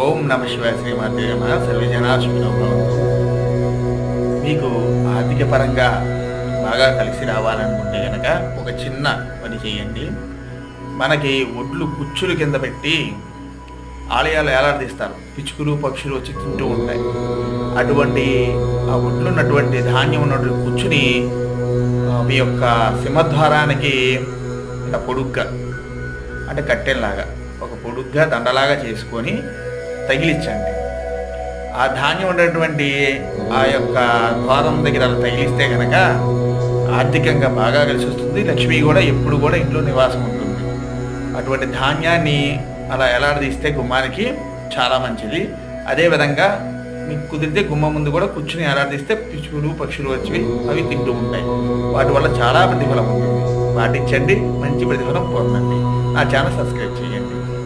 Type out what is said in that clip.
ఓం నమ శివాయ శ్రీమాతే నమ. సర్వజన శుభ్రభవంతు మీకు ఆర్థిక పరంగా బాగా కలిసి రావాలనుకుంటే కనుక ఒక చిన్న పని చేయండి. మనకి ఒడ్లు కుచ్చులు కింద పెట్టి ఆలయాలు ఏలాడదీస్తారు పిచ్చుకులు పక్షులు వచ్చి తింటూ ఉంటాయి. అటువంటి ఆ ఒడ్లు ఉన్నటువంటి ధాన్యం ఉన్నటువంటి కుచ్చుని మీ యొక్క సింహద్వారానికి ఇలా పొడుగ్గా అంటే కట్టెల్లాగా ఒక పొడుగ్గా దండలాగా చేసుకొని తగిలించండి. ఆ ధాన్యం ఉన్నటువంటి ఆ యొక్క ద్వారం దగ్గర అలా తగిలిస్తే కనుక ఆర్థికంగా బాగా కలిసి వస్తుంది. లక్ష్మి కూడా ఎప్పుడు కూడా ఇంట్లో నివాసం ఉంటుంది. అటువంటి ధాన్యాన్ని అలా ఎలాడదీస్తే గుమ్మానికి చాలా మంచిది. అదేవిధంగా మీకు కుదిరితే గుమ్మ ముందు కూడా కూర్చుని ఎలాడదీస్తే పిచ్చుకులు పక్షులు వచ్చి అవి తింటూ ఉంటాయి. వాటి వల్ల చాలా ప్రతిఫలం ఉంటుంది. పాటించండి మంచి ప్రతిఫలం పొందండి. నా ఛానల్ సబ్స్క్రైబ్ చేయండి.